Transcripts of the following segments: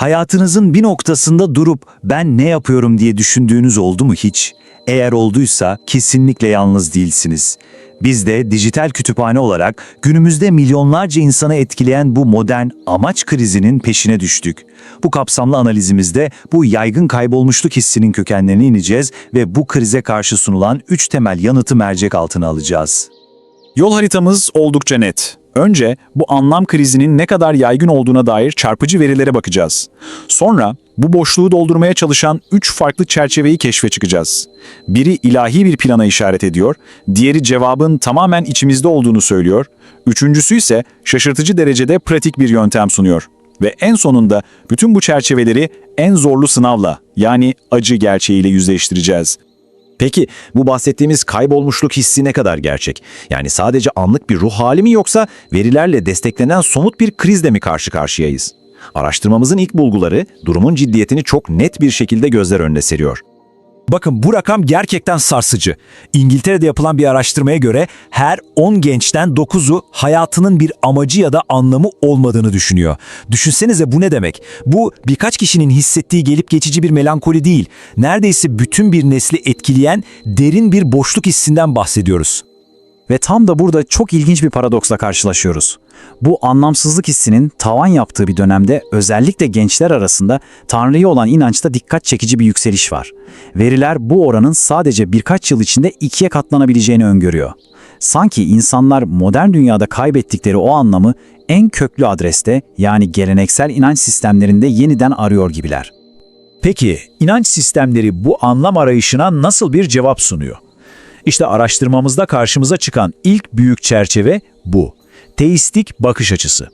Hayatınızın bir noktasında durup ben ne yapıyorum diye düşündüğünüz oldu mu hiç? Eğer olduysa kesinlikle yalnız değilsiniz. Biz de dijital kütüphane olarak günümüzde milyonlarca insanı etkileyen bu modern amaç krizinin peşine düştük. Bu kapsamlı analizimizde bu yaygın kaybolmuşluk hissinin kökenlerine ineceğiz ve bu krize karşı sunulan üç temel yanıtı mercek altına alacağız. Yol haritamız oldukça net. Önce bu anlam krizinin ne kadar yaygın olduğuna dair çarpıcı verilere bakacağız. Sonra bu boşluğu doldurmaya çalışan üç farklı çerçeveyi keşfe çıkacağız. Biri ilahi bir plana işaret ediyor, diğeri cevabın tamamen içimizde olduğunu söylüyor, üçüncüsü ise şaşırtıcı derecede pratik bir yöntem sunuyor. Ve en sonunda bütün bu çerçeveleri en zorlu sınavla yani acı gerçeğiyle yüzleştireceğiz. Peki bu bahsettiğimiz kaybolmuşluk hissi ne kadar gerçek? Yani sadece anlık bir ruh hali mi yoksa verilerle desteklenen somut bir krizle mi karşı karşıyayız? Araştırmamızın ilk bulguları durumun ciddiyetini çok net bir şekilde gözler önüne seriyor. Bakın bu rakam gerçekten sarsıcı. İngiltere'de yapılan bir araştırmaya göre her 10 gençten 9'u hayatının bir amacı ya da anlamı olmadığını düşünüyor. Düşünsenize bu ne demek? Bu birkaç kişinin hissettiği gelip geçici bir melankoli değil. Neredeyse bütün bir nesli etkileyen derin bir boşluk hissinden bahsediyoruz. Ve tam da burada çok ilginç bir paradoksla karşılaşıyoruz. Bu anlamsızlık hissinin tavan yaptığı bir dönemde özellikle gençler arasında Tanrı'ya olan inançta dikkat çekici bir yükseliş var. Veriler bu oranın sadece birkaç yıl içinde ikiye katlanabileceğini öngörüyor. Sanki insanlar modern dünyada kaybettikleri o anlamı en köklü adreste yani geleneksel inanç sistemlerinde yeniden arıyor gibiler. Peki inanç sistemleri bu anlam arayışına nasıl bir cevap sunuyor? İşte araştırmamızda karşımıza çıkan ilk büyük çerçeve bu. Teistik bakış açısı.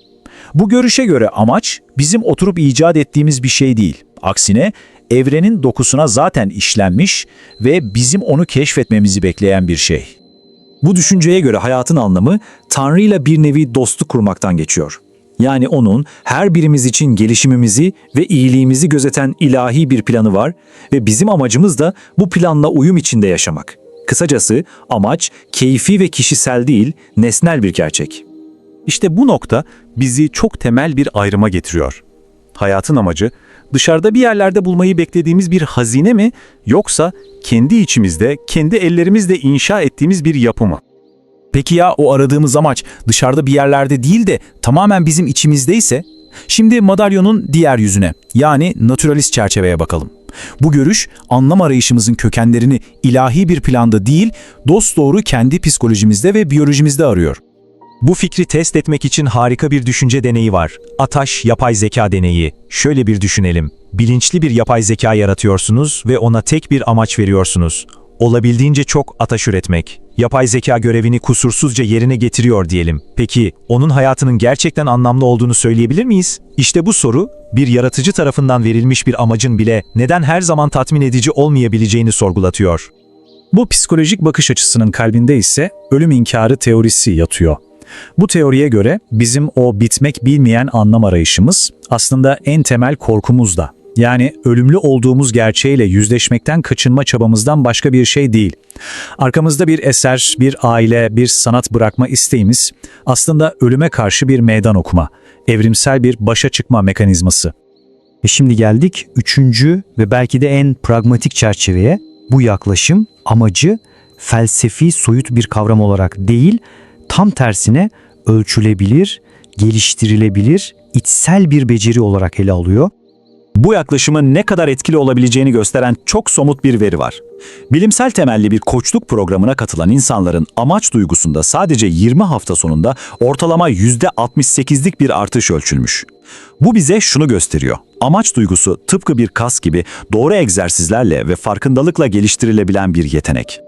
Bu görüşe göre amaç bizim oturup icat ettiğimiz bir şey değil. Aksine evrenin dokusuna zaten işlenmiş ve bizim onu keşfetmemizi bekleyen bir şey. Bu düşünceye göre hayatın anlamı Tanrı ile bir nevi dostluk kurmaktan geçiyor. Yani onun her birimiz için gelişimimizi ve iyiliğimizi gözeten ilahi bir planı var ve bizim amacımız da bu planla uyum içinde yaşamak. Kısacası amaç keyfi ve kişisel değil, nesnel bir gerçek. İşte bu nokta bizi çok temel bir ayrıma getiriyor. Hayatın amacı dışarıda bir yerlerde bulmayı beklediğimiz bir hazine mi yoksa kendi içimizde, kendi ellerimizle inşa ettiğimiz bir yapı mı? Peki ya o aradığımız amaç dışarıda bir yerlerde değil de tamamen bizim içimizdeyse? Şimdi madalyonun diğer yüzüne yani naturalist çerçeveye bakalım. Bu görüş anlam arayışımızın kökenlerini ilahi bir planda değil, dosdoğru kendi psikolojimizde ve biyolojimizde arıyor. Bu fikri test etmek için harika bir düşünce deneyi var. Ataş yapay zeka deneyi. Şöyle bir düşünelim. Bilinçli bir yapay zeka yaratıyorsunuz ve ona tek bir amaç veriyorsunuz. Olabildiğince çok ataş üretmek. Yapay zeka görevini kusursuzca yerine getiriyor diyelim. Peki onun hayatının gerçekten anlamlı olduğunu söyleyebilir miyiz? İşte bu soru bir yaratıcı tarafından verilmiş bir amacın bile neden her zaman tatmin edici olmayabileceğini sorgulatıyor. Bu psikolojik bakış açısının kalbinde ise ölüm inkarı teorisi yatıyor. Bu teoriye göre bizim o bitmek bilmeyen anlam arayışımız aslında en temel korkumuz da. Yani ölümlü olduğumuz gerçeğiyle yüzleşmekten kaçınma çabamızdan başka bir şey değil. Arkamızda bir eser, bir aile, bir sanat bırakma isteğimiz aslında ölüme karşı bir meydan okuma, evrimsel bir başa çıkma mekanizması. Ve şimdi geldik üçüncü ve belki de en pragmatik çerçeveye. Bu yaklaşım amacı felsefi soyut bir kavram olarak değil, tam tersine ölçülebilir, geliştirilebilir, içsel bir beceri olarak ele alıyor. Bu yaklaşımın ne kadar etkili olabileceğini gösteren çok somut bir veri var. Bilimsel temelli bir koçluk programına katılan insanların amaç duygusunda sadece 20 hafta sonunda ortalama %68'lik bir artış ölçülmüş. Bu bize şunu gösteriyor. Amaç duygusu tıpkı bir kas gibi doğru egzersizlerle ve farkındalıkla geliştirilebilen bir yetenek.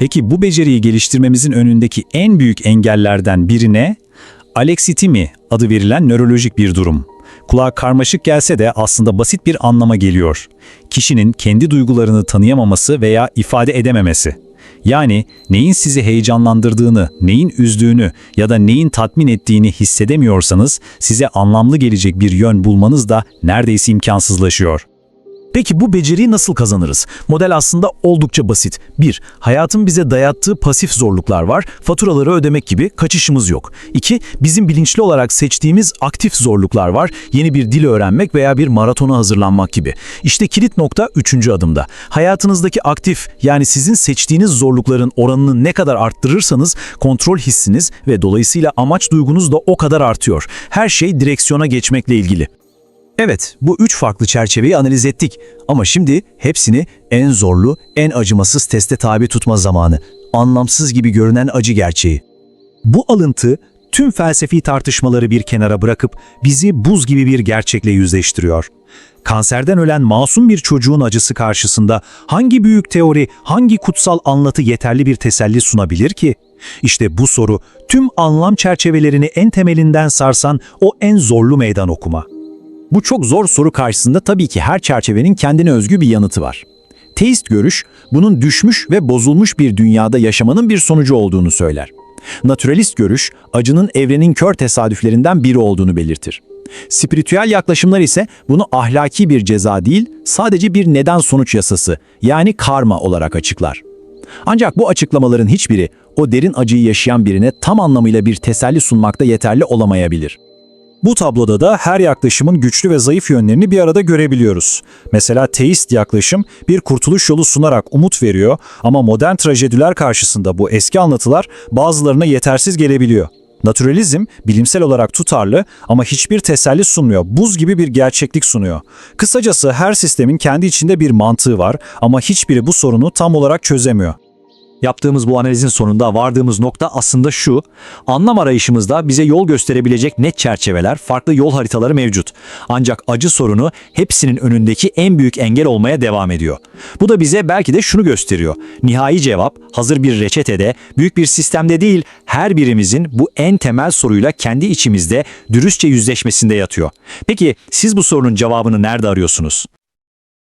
Peki bu beceriyi geliştirmemizin önündeki en büyük engellerden biri ne? Alexithimi adı verilen nörolojik bir durum. Kulağa karmaşık gelse de aslında basit bir anlama geliyor. Kişinin kendi duygularını tanıyamaması veya ifade edememesi. Yani neyin sizi heyecanlandırdığını, neyin üzdüğünü ya da neyin tatmin ettiğini hissedemiyorsanız size anlamlı gelecek bir yön bulmanız da neredeyse imkansızlaşıyor. Peki bu beceriyi nasıl kazanırız? Model aslında oldukça basit. 1. Hayatın bize dayattığı pasif zorluklar var. Faturaları ödemek gibi kaçışımız yok. 2. Bizim bilinçli olarak seçtiğimiz aktif zorluklar var. Yeni bir dil öğrenmek veya bir maratona hazırlanmak gibi. İşte kilit nokta 3. adımda. Hayatınızdaki aktif yani sizin seçtiğiniz zorlukların oranını ne kadar arttırırsanız kontrol hissiniz ve dolayısıyla amaç duygunuz da o kadar artıyor. Her şey direksiyona geçmekle ilgili. Evet, bu üç farklı çerçeveyi analiz ettik. Ama şimdi hepsini en zorlu, en acımasız teste tabi tutma zamanı. Anlamsız gibi görünen acı gerçeği. Bu alıntı tüm felsefi tartışmaları bir kenara bırakıp bizi buz gibi bir gerçekle yüzleştiriyor. Kanserden ölen masum bir çocuğun acısı karşısında hangi büyük teori, hangi kutsal anlatı yeterli bir teselli sunabilir ki? İşte bu soru tüm anlam çerçevelerini en temelinden sarsan o en zorlu meydan okuma. Bu çok zor soru karşısında tabii ki her çerçevenin kendine özgü bir yanıtı var. Teist görüş, bunun düşmüş ve bozulmuş bir dünyada yaşamanın bir sonucu olduğunu söyler. Naturalist görüş, acının evrenin kör tesadüflerinden biri olduğunu belirtir. Spiritüel yaklaşımlar ise bunu ahlaki bir ceza değil, sadece bir neden-sonuç yasası, yani karma olarak açıklar. Ancak bu açıklamaların hiçbiri o derin acıyı yaşayan birine tam anlamıyla bir teselli sunmakta yeterli olamayabilir. Bu tabloda da her yaklaşımın güçlü ve zayıf yönlerini bir arada görebiliyoruz. Mesela teist yaklaşım bir kurtuluş yolu sunarak umut veriyor ama modern trajediler karşısında bu eski anlatılar bazılarına yetersiz gelebiliyor. Naturalizm bilimsel olarak tutarlı ama hiçbir teselli sunmuyor. Buz gibi bir gerçeklik sunuyor. Kısacası her sistemin kendi içinde bir mantığı var ama hiçbiri bu sorunu tam olarak çözemiyor. Yaptığımız bu analizin sonunda vardığımız nokta aslında şu. Anlam arayışımızda bize yol gösterebilecek net çerçeveler, farklı yol haritaları mevcut. Ancak acı sorunu hepsinin önündeki en büyük engel olmaya devam ediyor. Bu da bize belki de şunu gösteriyor. Nihai cevap hazır bir reçetede, büyük bir sistemde değil, her birimizin bu en temel soruyla kendi içimizde dürüstçe yüzleşmesinde yatıyor. Peki siz bu sorunun cevabını nerede arıyorsunuz?